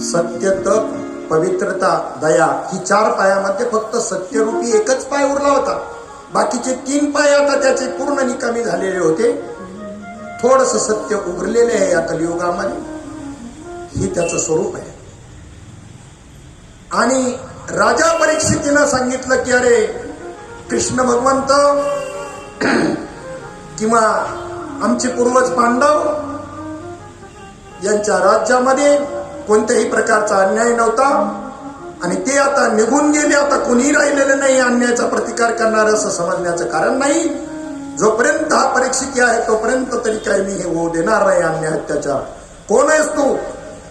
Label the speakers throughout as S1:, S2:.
S1: सत्य तप पवित्रता दया ही चार पायामध्ये फक्त सत्यरूपी एकच पाय उरला होता. बाकीचे तीन पाय आता त्याचे पूर्ण निकामी झालेले होते. थोडस सत्य उघडलेले आहे या कलियुगामध्ये. ही त्याचं स्वरूप आहे. आणि राजा परीक्षितीनं सांगितलं की अरे कृष्ण भगवंत किंवा आमचे पूर्वज पांडव यांच्या राज्यामध्ये कोणत्याही प्रकारचा अन्याय नव्हता. आणि ते आता निघून गेले आता कुणी राहिलेलं नाही अन्यायाचा प्रतिकार करणार असं समजण्याचं कारण नाही. जोपर्यंत हा परीक्षित आहे तोपर्यंत तरी काही मी हे होऊ देणार नाही अन्याय अत्याचार कोण आहेस तू?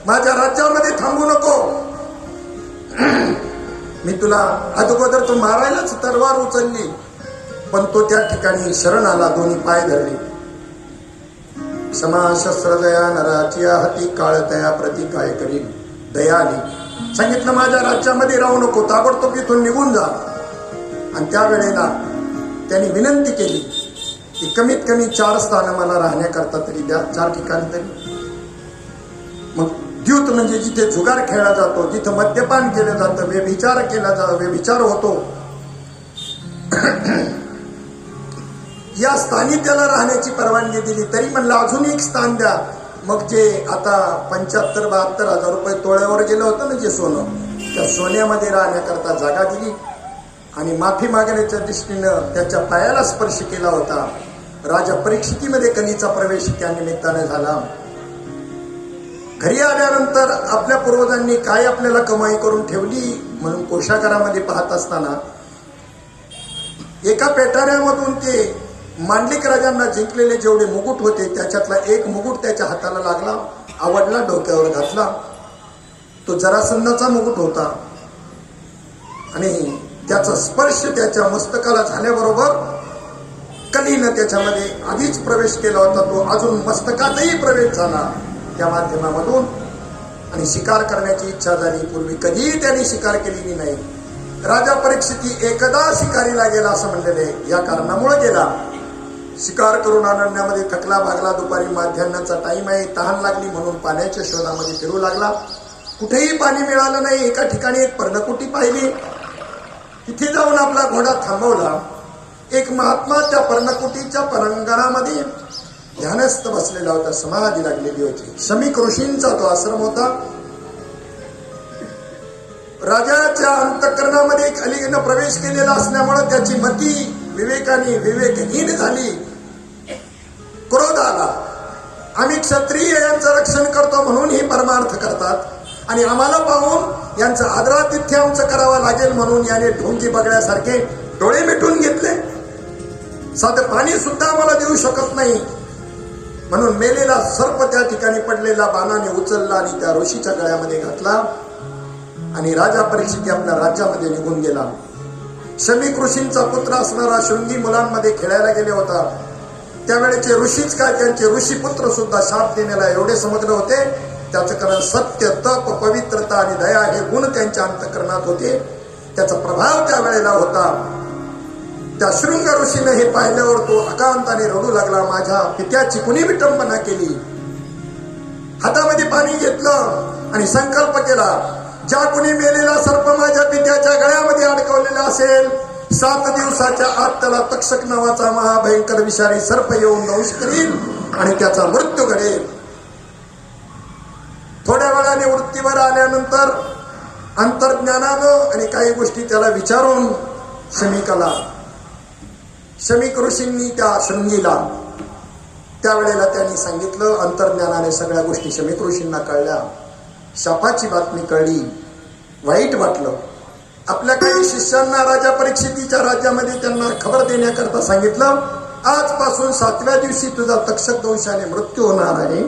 S1: माझ्या राज्यामध्ये थांबू नको. मी तुला अगोदर तू मारायलाच तलवार उचलली पण तो त्या ठिकाणी शरण आला दोन्ही पाय धरले. क्षमा नराची हती काळ तया प्रति काय करीन? दयाली सांगितलं माझ्या राज्यामध्ये राहू नको ताबडतोब इथून निघून जा. आणि त्यावेळेला त्यांनी विनंती केली की कमीत कमी चार स्थानं मला राहण्याकरता तरी द्या चार ठिकाणी तरी. मग द्यूत म्हणजे जिथे जुगार खेळला जातो जिथं मद्यपान केलं जातं व्यभिचार केला जातो व्यभिचार होतो. या स्थानी त्याला राहण्याची परवानगी दिली. तरी म्हणलं अजून एक स्थान द्या. मग जे आता पंच्याहत्तर बहात्तर हजार रुपये तोळ्यावर गेलं होतं ना जे सोनं त्या सोन्यामध्ये राहण्याकरता जागा दिली. आणि माफी मागण्याच्या दृष्टीनं त्याच्या पायाला स्पर्श केला होता. राजा परीक्षितीमध्ये कलीचा प्रवेश त्या निमित्ताने झाला. घरी आल्यानंतर आपल्या पूर्वजांनी काय आपल्याला कमाई करून ठेवली म्हणून कोशागारामध्ये पाहत असताना एका पेटाऱ्यामधून ते मांडलिक राजांना जिंकलेले जेवढे मुकुट होते त्याच्यातला एक मुकुट त्याच्या हाताला लागला आवडला डोक्यावर घातला. तो जरासंधाचा मुकुट होता. आणि त्याचा स्पर्श त्याच्या मस्तकाला झाल्याबरोबर कलीनं त्याच्यामध्ये आधीच प्रवेश केला होता. तो अजून मस्तकातही प्रवेश झाला त्या माध्यमामधून. आणि शिकार करण्याची इच्छा झाली. पूर्वी कधीही त्यांनी शिकार केलेली नाही. राजा परीक्षिती एकदा शिकारीला गेला असं म्हणलेले या कारणामुळे गेला. शिकार करून अनन्यामध्ये थकला भागला दुपारी माध्यान्नाचा टाइम आहे तहान लागली म्हणून पाण्याच्या शोधामध्ये फिरू लागला. कुठेही पाणी मिळालं नाही एका ठिकाणी एक पर्णकुटी पाहिली. तिथे जाऊन आपला घोडा थांबवला. एक महात्मा त्या पर्णकुटीच्या परंगणामध्ये ध्यानस्थ बसलेला होता समाधी लागलेली होती. शमीक ऋषींचा तो आश्रम होता. राजाच्या अंतकरणामध्ये एक अलीगनं प्रवेश केलेला असल्यामुळे त्याची मती विवेकाने विवेकहीन झाली. आम्ही क्षत्रिय यांचं रक्षण करतो म्हणून ही परमार्थ करतात. आणि आम्हाला पाहून यांचं आदरातिथ्य आमचं करावं लागेल म्हणून याने ढोंगी बघण्यासारखे डोळे मिटून घेतले. साधं पाणी सुद्धा आम्हाला देऊ शकत नाही. म्हणून मेलेला सर्प त्या ठिकाणी पडलेला बाणाने उचलला आणि त्या ऋषीच्या गळ्यामध्ये घातला. आणि राजा परीक्षित आपल्या राज्यामध्ये निघून गेला. शमीक ऋषींचा पुत्र असणारा शृंगी मुलांमध्ये खेळायला गेले होता. त्यावेळेचे ऋषीच काय त्यांचे ऋषीपुत्र सुद्धा शाप देण्याला एवढे समजले होते. त्याचं कारण सत्य तप पवित्रता आणि दया हे गुण त्यांच्या अंतकरणात होते. त्याचा प्रभाव त्या वेळेला होता. त्या शृंग ऋषीने हे पाहिल्यावर तो अकांताने रडू लागला. माझ्या पित्याची कुणी विटंबना केली? हातामध्ये पाणी घेतलं आणि संकल्प केला ज्या कुणी मेलेला सर्प माझ्या पित्याच्या गळ्यामध्ये अडकवलेला असेल सात दिवसाच्या आत त्याला तक्षक नावाचा महाभयंकर विषारी सर्प येऊन दंश करील आणि त्याचा मृत्यू घडेल. थोड्या वेळाने वृत्तीवर आल्यानंतर अंतर्ज्ञानानं आणि काही गोष्टी त्याला विचारून शमिकाला शमिक ऋषींनी त्या शृंगीला त्यावेळेला त्यांनी सांगितलं अंतर्ज्ञानाने सगळ्या गोष्टी शमिक ऋषींना कळल्या. शापाची बातमी कळली वाईट वाटलं. आपल्या काही शिष्यांना राजा परीक्षितीच्या राज्यामध्ये त्यांना खबर देण्याकरता सांगितलं आजपासून सातव्या दिवशी तुझा तक्षक दोषाने मृत्यू होणार आहे.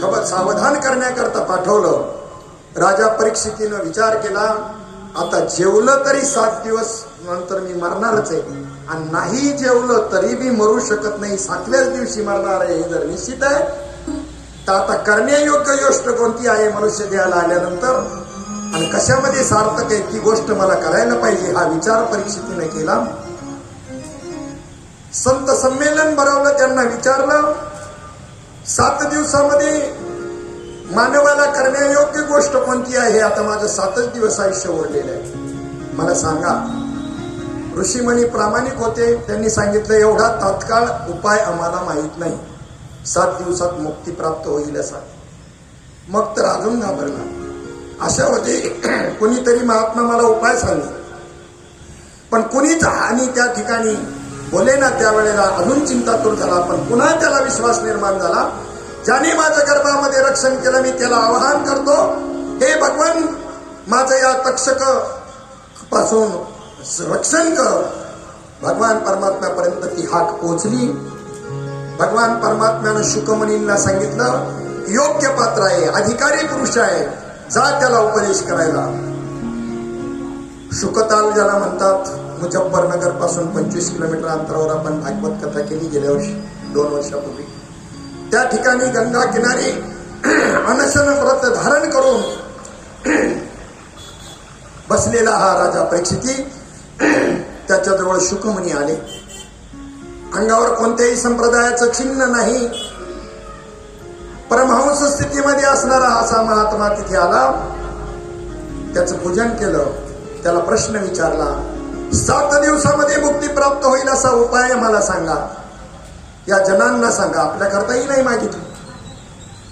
S1: खबर सावधान करण्याकरता पाठवलं. राजा परीक्षितीनं विचार केला आता जेवलं तरी सात दिवस नंतर मी मरणारच आहे. आणि नाही जेवलं तरी मी मरू शकत नाही सातव्याच दिवशी मरणार आहे हे जर निश्चित आहे तर आता करण्यायोग्य गोष्ट कोणती आहे? मनुष्य देहाला आल्यानंतर आणि कशामध्ये सार्थक आहे ती गोष्ट मला करायला पाहिजे हा विचार परीक्षितीने केला. संत संमेलन भरवलं त्यांना विचारलं. सात दिवसामध्ये मानवाला करण्यायोग्य गोष्ट कोणती आहे? आता माझं सातच दिवस आयुष्य उरलेलं आहे. मला सांगा. ऋषीमणी प्रामाणिक होते. त्यांनी सांगितलं एवढा तात्काळ उपाय आम्हाला माहीत नाही. सात दिवसात मुक्ती प्राप्त होईल असा. मग तर अजून घाबरला अशा होते. कोणीतरी महात्मा मला उपाय सांगितला पण कुणीच आणि त्या ठिकाणी बोले ना त्यावेळेला अजून चिंतातूर झाला पण पुन्हा त्याला विश्वास निर्माण झाला. ज्याने माझ्या गर्भामध्ये रक्षण केलं मी त्याला आवाहन करतो हे भगवान माझं या तक्षकपासून रक्षण कर. भगवान परमात्म्यापर्यंत ती हाक पोचली भगवान परमात्म्यानं शुकमणींना सांगितलं योग्य पात्र आहे अधिकारी पुरुष आहे जा त्याला उपदेश करायला. शुकताल ज्याला म्हणतात मुजफ्फरनगरपासून पंचवीस किलोमीटर अंतरावर आपण भागवत कथा केली गेल्या वर्षी दोन वर्षापूर्वी. त्या ठिकाणी गंगा किनारी अनशन व्रत धारण करून बसलेला हा राजा परीक्षिती त्याच्याजवळ शुकमुनी आले. अंगावर कोणत्याही संप्रदायाचं चिन्ह नाही. परमहंस स्थितीमध्ये असणारा असा महात्मा तिथे आला. त्याचं पूजन केलं. त्याला प्रश्न विचारला सात दिवसामध्ये मुक्ती प्राप्त होईल असा उपाय मला सांगा. या जनांना सांगा आपल्या करताही नाही मागितलं.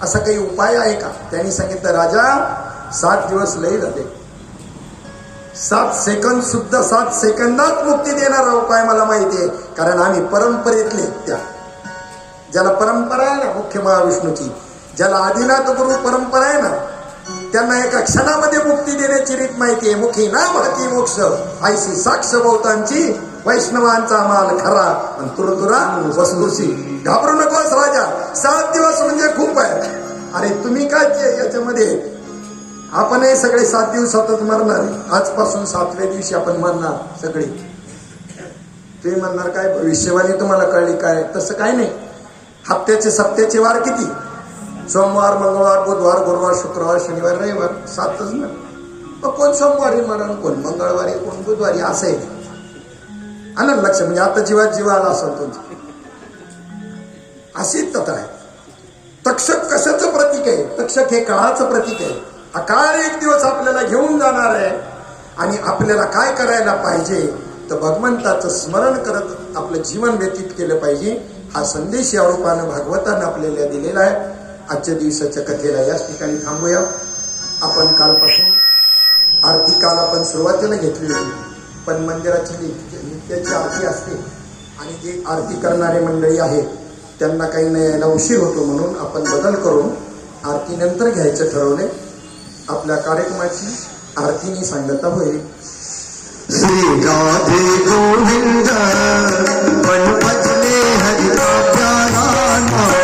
S1: असा काही उपाय आहे का? त्यांनी सांगितलं राजा सात दिवस लय झाले. सात सेकंद सुद्धा सात सेकंदात मुक्ती देणारा उपाय मला माहिती आहे कारण आम्ही परंपरेतले त्या. ज्याला परंपरा आहे ना मुख्य महाविष्णूची ज्याला आदिनाथ गुरु परंपरा आहे ना त्यांना एका क्षणामध्ये मुक्ती देण्याची रीत माहिती आहे. मुखी ना महती मोक्ष. आयसी साक्ष बहुतांची वैष्णवांचा माल खरा. आणि तुरतुरा वस्तूची घाबरू नकोस राजा. सात दिवस म्हणजे खूप आहे. अरे तुम्ही काय याच्यामध्ये? आपणही सगळे सात दिवसातच मरणार आजपासून सातव्या दिवशी आपण मरणार सगळे. तुम्ही म्हणणार काय भविष्यवाणी तुम्हाला कळली काय? तसं काय नाही. हप्त्याचे सप्त्याचे वार किती? सोमवार मंगळवार बुधवार गुरुवार शुक्रवार शनिवार रविवार सातच ना. मग कोण सोमवारी मरण कोण मंगळवारी कोण बुधवारी असं आहे आलं लक्ष म्हणजे आता जीवात जीवा आला असेल तुमचं. अशीच तत्र आहे. तक्षक कशाचं प्रतीक आहे? तक्षक हे काळाचं प्रतीक आहे. हा काळ एक दिवस आपल्याला घेऊन जाणार आहे. आणि आपल्याला काय करायला पाहिजे? तर भगवंताचं स्मरण करत आपलं जीवन व्यतीत केलं पाहिजे. हा संदेश या रूपानं भागवतानं आपल्याला दिलेला आहे. आजच्या दिवसाच्या कथेला याच ठिकाणी थांबूया. आपण कालपासून आरती काल आपण सुरुवातीला घेतली होती पण मंदिराची नित्य- नित्याची आरती असते आणि जे आरती करणारे मंडळी आहेत त्यांना काही नाही यायला उशीर होतो म्हणून आपण बदल करून आरती नंतर घ्यायचं ठरवले आपल्या कार्यक्रमाची आरतीने सांगता होईल.
S2: श्री राधे गोविंद पण भजले हरि प्यारा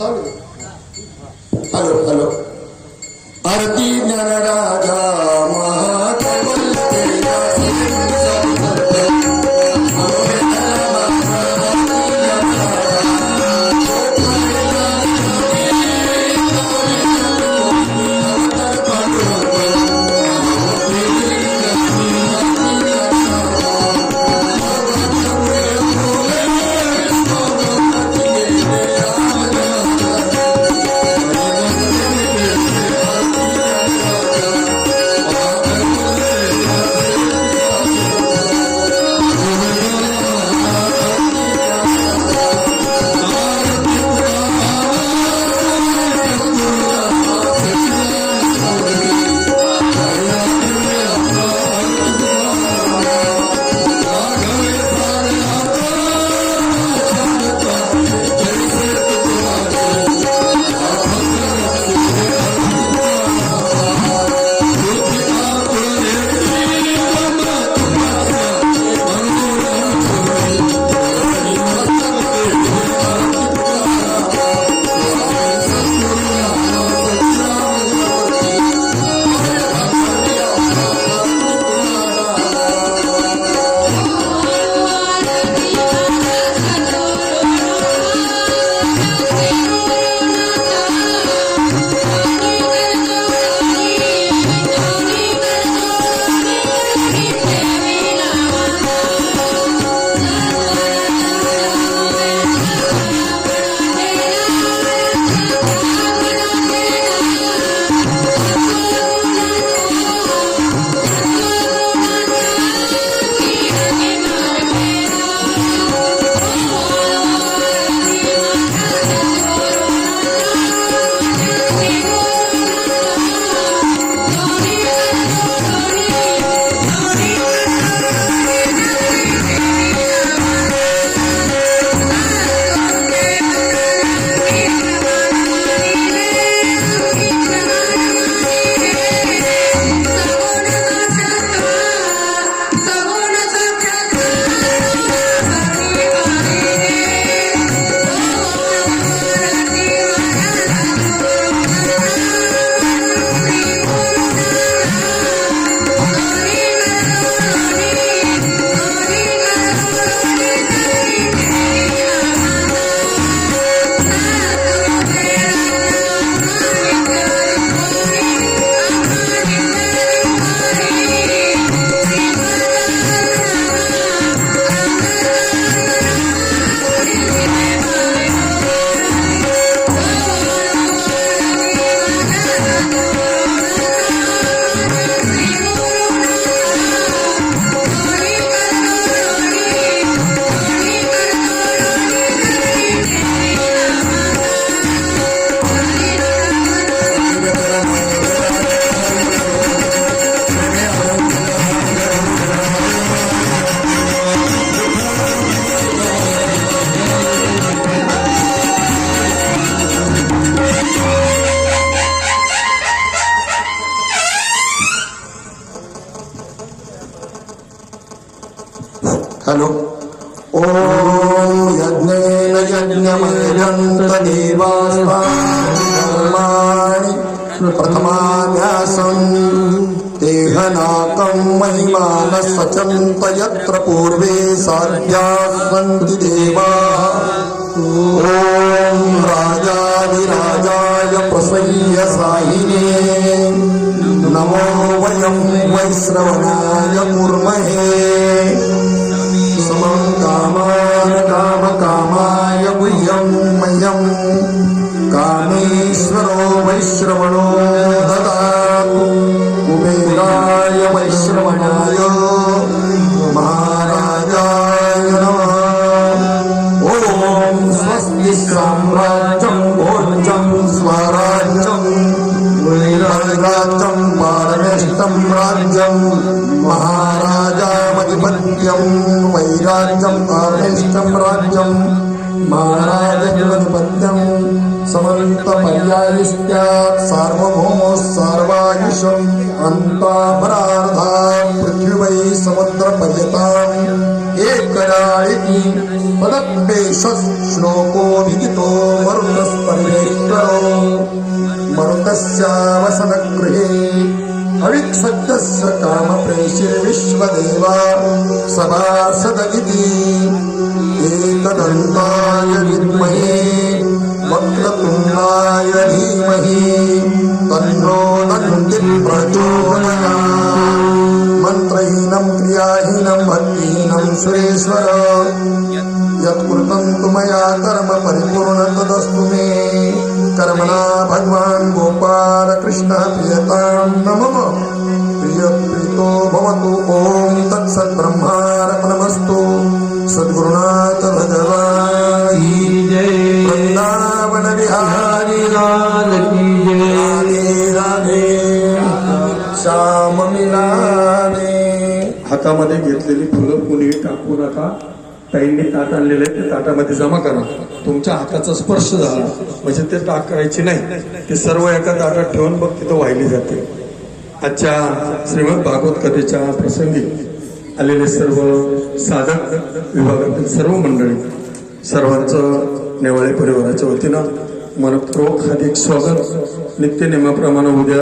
S2: हॅलो हॅलो आरती ज्ञानारा
S1: हॅलो. ओम यज्ञेन यज्ञमयंत देवास्तानि प्रथमाभ्यासं देहनाकं महिमान यत्र पूर्वे साध्याः सन्ति देवाः। ॐ राजाधिराजाय प्रसय्य साहिने। नमो वयं वैश्रवणाय कुर्महे कामान कामकामाय ैश्लोको विहितो मरुतस्तेश्वरो मरुतस्यावसदगृहे अवित्सब्दस्य कामप्रेषिविश्वदेवा सभासद इति एकदन्ताय विद्महे वक्रतुण्डाय धीमहि। तन्नो न कुञ्चिप्रचोहनया सुरेश्वर यत्कृतं तु मया कर्म परिपूर्ण तदस्तु मे। कर्मणा भगवान् गोपाल कृष्ण प्रियतां न मम प्रियप्रीतो भवतु ॐ तत्सत् ब्रह्मार्पणमस्तु। सद्गुरुनाथ भगवान्।
S2: की जय
S1: वृन्दावन विहारी
S2: लाल की जय
S1: राधे राधे। श्याम मिलाने
S3: हातामध्ये घेतलेली फुलं नका ताईंनी ताट आणलेले ते ताटामध्ये जमा करा. तुमच्या हाताचा स्पर्श झाला. म्हणजे ते टाकायचे नाही. ते सर्व एका ताटात ठेवून बघ तिथं वाहिली जाते. आजच्या श्रीमद भागवत कथेच्या प्रसंगी आलेले सर्व साधक विभागातील सर्व मंडळी सर्वांचं नेवाळे परिवाराच्या वतीनं मनपूर्वक हार्दिक स्वागत. नित्य नेमाप्रमाणे उद्या